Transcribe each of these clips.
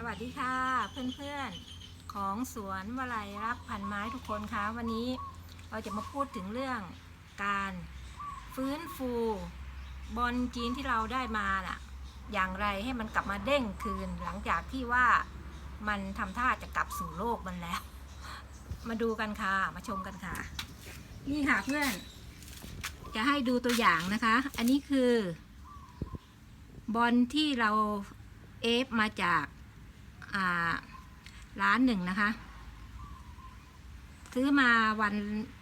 สวัสดีค่ะเพื่อนๆของสวนวลัยรักพันไม้ทุกคนคะวันนี้เราจะมาพูดถึงเรื่องการฟื้นฟูบอลจีนที่เราได้มาน่ะอย่างไรให้มันกลับมาเด้งคืนหลังจากที่ว่ามันทำท่าจะกลับสู่โลกมันแล้ว มาดูกันค่ะมาชมกันค่ะ นี่ค่ะเพื่อน จะให้ดูตัวอย่างนะคะ อันนี้คือบอลที่เราเอฟมาจาก ร้านหนึ่งนะคะ ซื้อมาวัน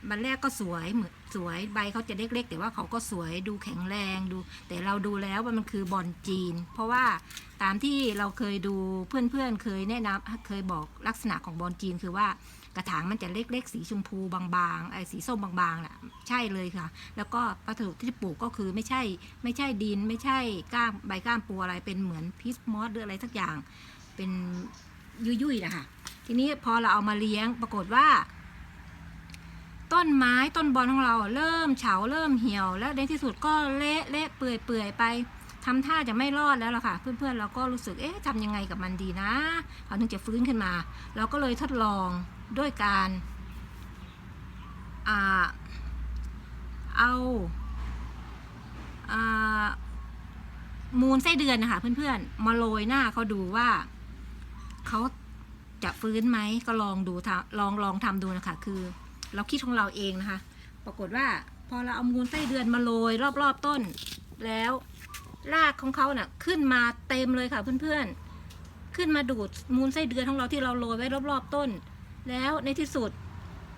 วันแรกก็สวยเหมือนสวยใบเขาจะเล็กๆแต่ว่าเขาก็สวยดูแข็งแรงดู แต่เราดูแล้วว่ามันคือบอลจีน เพราะว่าตามที่เราเคยดูเพื่อนๆเคยแนะนำเคยบอกลักษณะของบอลจีนคือว่ากระถางมันจะเล็กๆ สีชมพูบางๆไอ้สีส้มบางๆแหละใช่เลยค่ะ แล้วก็วัสดุที่ปลูกก็คือไม่ใช่ ไม่ใช่ดิน ไม่ใช่ก้ามใบก้ามปูอะไรเป็นเหมือนพิสมอสหรืออะไรสักอย่าง เป็นยุ่ยๆนะคะทีนี้พอเราเอามาเลี้ยงปรากฏว่า ต้นไม้ต้นบอลของเราเริ่มเฉาเริ่มเหี่ยว แล้วในที่สุดก็เละเละเปื่อยเปื่อยไปทำท่าจะไม่รอดแล้วล่ะค่ะ เพื่อนๆเราก็รู้สึกเอ๊ะทำยังไงกับมันดีนะเขาถึงจะฟื้นขึ้นมา เราก็เลยทดลองด้วยการอ่าเอาอ่ามูลไส้เดือนนะคะเพื่อนๆมาโรยหน้าเขาดูว่า เขาจะฟื้นไหมก็ลองดูทำลองลองทำดูนะคะ คือ เราคิดของเราเองนะคะ ปรากฏว่าพอเราเอามูลไส้เดือนมาโรยรอบๆต้น แล้วรากของเขาเน่ะขึ้นมาเต็มเลยค่ะเพื่อนๆ ขึ้นมาดูดมูลไส้เดือนของเราที่เราโรยไว้รอบๆต้น แล้วในที่สุด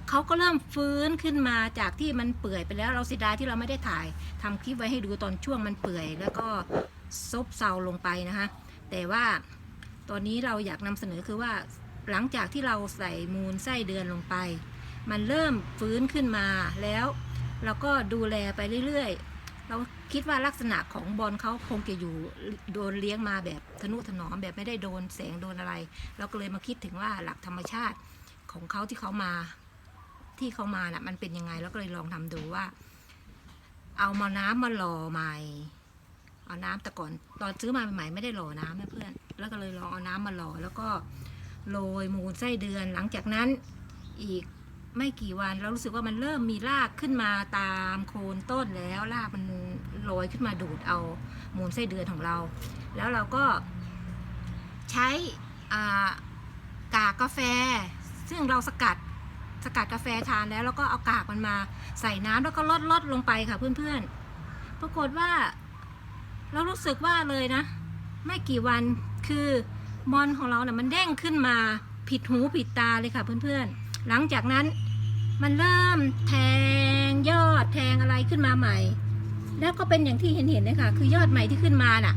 เขาก็เริ่มฟื้นขึ้นมาจากที่มันเปื่อยไปแล้วเราเสียดายที่เราไม่ได้ถ่ายทำคลิปไว้ให้ดูตอนช่วงมันเปื่อย แล้วก็ซบเซาลงไปนะคะ แต่ว่า ตอนนี้เราอยากนำเสนอคือว่าหลังจากที่เราใส่มูลไส้เดือนลงไป มันเริ่มฟื้นขึ้นมาแล้วเราก็ดูแลไปเรื่อยๆ เราคิดว่าลักษณะของบอลเขาคงจะอยู่โดนเลี้ยงมาแบบทนุถนอมแบบไม่ได้โดนแสงโดนอะไร เราก็เลยมาคิดถึงว่าหลักธรรมชาติของเขาที่เขามาที่เขามาน่ะมันเป็นยังไงแล้วก็เลยลองทำดูว่า เอามาน้ำมาหล่อใหม่ เอาน้ำแต่ก่อนตอนซื้อมาใหม่ๆไม่ได้หล่อน้ำนะเพื่อน แล้วก็เลยลองเอาน้ำมาหล่อแล้วก็โรยมูลไส้เดือน หลังจากนั้นอีกไม่กี่วันเรารู้สึกว่ามันเริ่มมีรากขึ้นมาตามโคนต้นแล้วรากมันโรยขึ้นมาดูดเอามูลไส้เดือนของเรา แล้วเราก็ใช้กากกาแฟ ซึ่งเราสกัดสกัดกาแฟทานแล้ว แล้วก็เอากากมันมาใส่น้ำแล้วก็ลดลดลงไปค่ะเพื่อนๆ ปรากฏว่า เรารู้สึกว่าเลยนะ ไม่กี่วัน คือบอลของเราเนี่ยมันเด้งขึ้นมาผิดหูผิดตาเลยค่ะเพื่อนๆ หลังจากนั้นมันเริ่มแทงยอดแทงอะไรขึ้นมาใหม่ แล้วก็เป็นอย่างที่เห็นเห็นเลยค่ะ คือยอดใหม่ที่ขึ้นมาน่ะ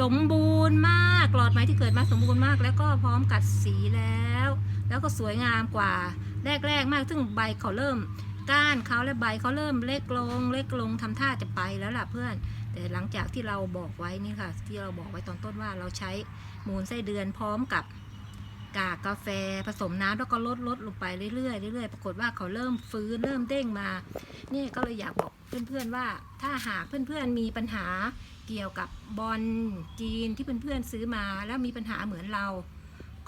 สมบูรณ์มากหลอดไม้ที่เกิดมาสมบูรณ์มาก แล้วก็พร้อมกัดสีแล้ว แล้วก็สวยงามกว่าแรกๆมากซึ่งใบเขาเริ่มก้านเขาและใบเขาเริ่มเล็กลง เล็กลงทำท่าจะไปแล้วล่ะเพื่อน แต่หลังจากที่เราบอกไว้นี่ค่ะ ที่เราบอกไว้ตอนต้นว่าเราใช้มูลไส้เดือนพร้อมกับกากกาแฟผสมน้ำแล้วก็ลดลดลงไปเรื่อยๆเรื่อยๆปรากฏว่าเขาเริ่มฟื้นเริ่มเด้งมานี่ก็เลยอยากบอกเพื่อนๆว่า ถ้าหากเพื่อนๆมีปัญหาเกี่ยวกับบอลจีนที่เพื่อนๆซื้อมาแล้วมีปัญหาเหมือนเรา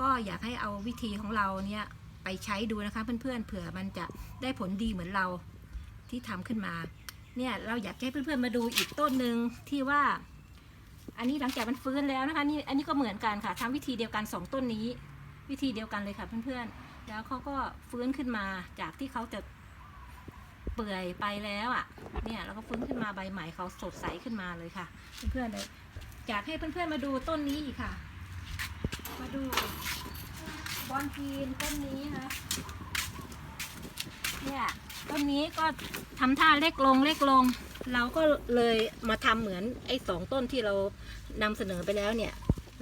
ก็อยากให้เอาวิธีของเราเนี่ยไปใช้ดูนะคะเพื่อนๆเผื่อมันจะได้ผลดีเหมือนเราที่ทำขึ้นมา เนี่ยเราอยากให้เพื่อนๆมาดูอีกต้นหนึ่งที่ว่า อันนี้หลังจากมันฟื้นแล้วนะคะนี่อันนี้ก็เหมือนกันค่ะทำวิธีเดียวกันสองต้นนี้ วิธีเดียวกันเลยค่ะเพื่อนๆ แล้วเขาก็ฟื้นขึ้นมาจากที่เขาจะเปื่อยไปแล้วอะ เนี่ยแล้วก็ฟื้นขึ้นมาใบใหม่เขาสดใสขึ้นมาเลยค่ะ เพื่อนๆเลยอยากให้เพื่อนๆมาดูต้นนี้อีกค่ะ มาดูบอลจีนต้นนี้นะ เนี่ยต้นนี้ก็ทำท่าเล็กลงเล็กลง เราก็เลยมาทำเหมือนไอ้สองต้นที่เรานำเสนอไปแล้วเนี่ย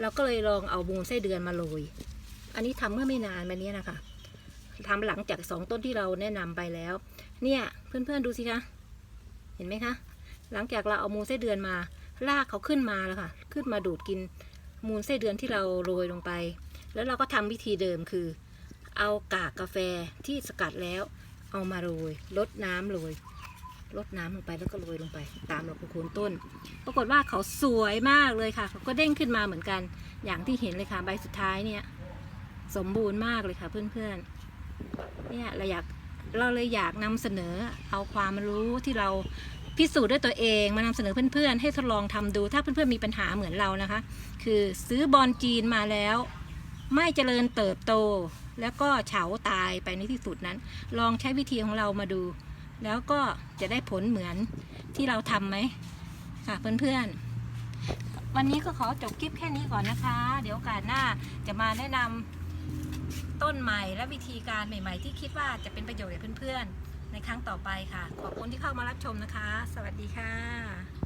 เราก็เลยลองเอามูลไส้เดือนมาโรยอันนี้ทำเมื่อไม่นานมานี้นะคะทำหลังจากสองต้นที่เราแนะนำไปแล้ว เนี่ยเพื่อนๆดูสิคะเห็นไหมคะ หลังจากเราเอามูลไส้เดือนมารากเขาขึ้นมาแล้วค่ะ ขึ้นมาดูดกินมูลไส้เดือนที่เราโรยลงไป แล้วเราก็ทำวิธีเดิมคือ เอากากกาแฟที่สกัดแล้ว เอามาโรยลดน้ำโรยลดน้ำลงไปแล้วก็โรยลงไป ตามลำโคนต้น ปรากฏว่าเขาสวยมากเลยค่ะเขาก็เด้งขึ้นมาเหมือนกัน อย่างที่เห็นเลยค่ะใบสุดท้ายเนี่ยสมบูรณ์มากเลยค่ะเพื่อนๆเนี่ยเราอยากเราเลยอยากนำเสนอเอาความรู้ที่เราพิสูจน์ด้วยตัวเองมานำเสนอเพื่อนๆ ให้ทดลองทำดู ถ้าเพื่อนๆมีปัญหาเหมือนเรานะคะ คือซื้อบอลจีนมาแล้ว ไม่เจริญเติบโต แล้วก็เฉาตายไปในที่สุดนั้น ลองใช้วิธีของเรามาดู แล้วก็จะได้ผลเหมือนที่เราทำไหมค่ะเพื่อนๆ วันนี้ก็ขอจบคลิปแค่นี้ก่อนนะคะ เดี๋ยวโอกาสหน้าจะมาแนะนำต้นใหม่และวิธีการใหม่ๆ ที่คิดว่าจะเป็นประโยชน์กับเพื่อนๆ ในครั้งต่อไปค่ะ ขอบคุณที่เข้ามารับชมนะคะ สวัสดีค่ะ